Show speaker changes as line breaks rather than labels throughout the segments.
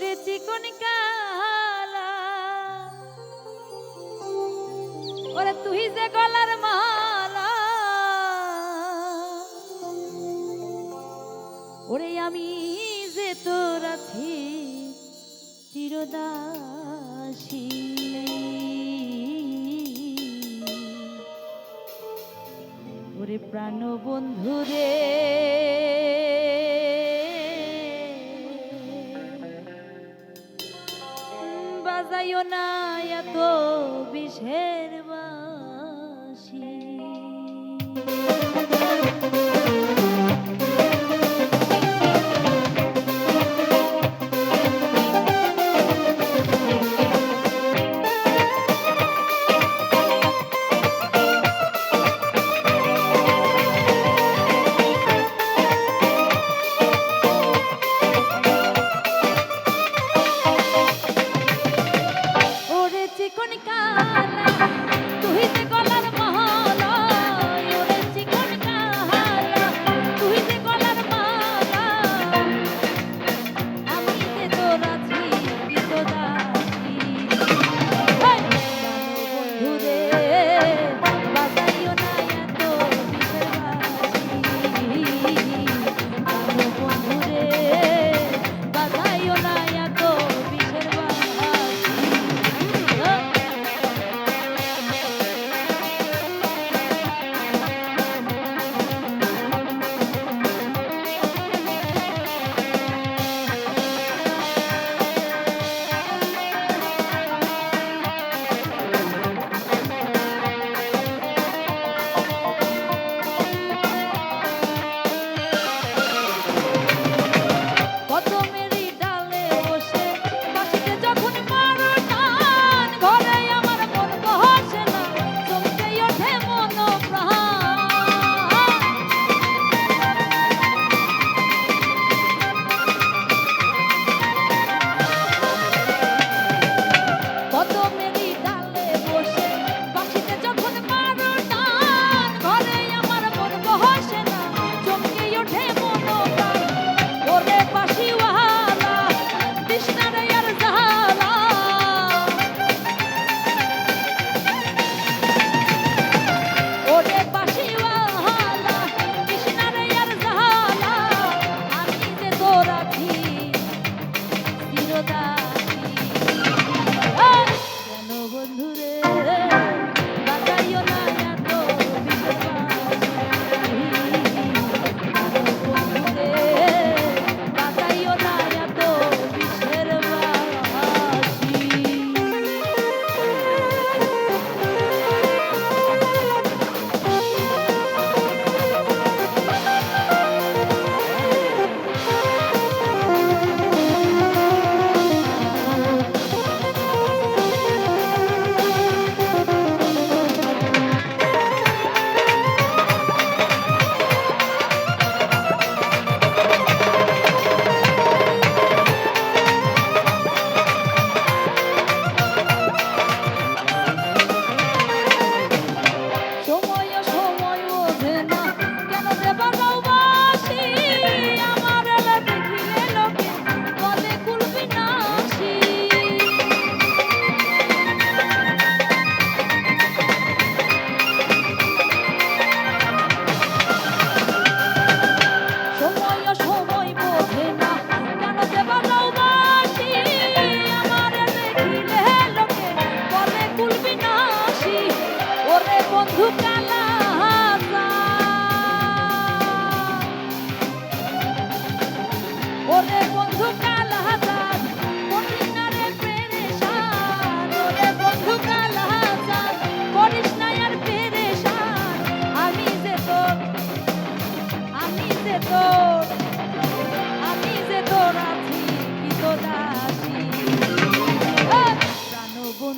ওরে চিকন কালা। ওরে তুই যে গলার মালা। ওরে আমি যে তোর আছি, চিরদাসী। ওরে প্রাণ বন্ধু রে বাজাইও না এত বিষের বাসি Thank you.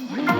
Mm-hmm.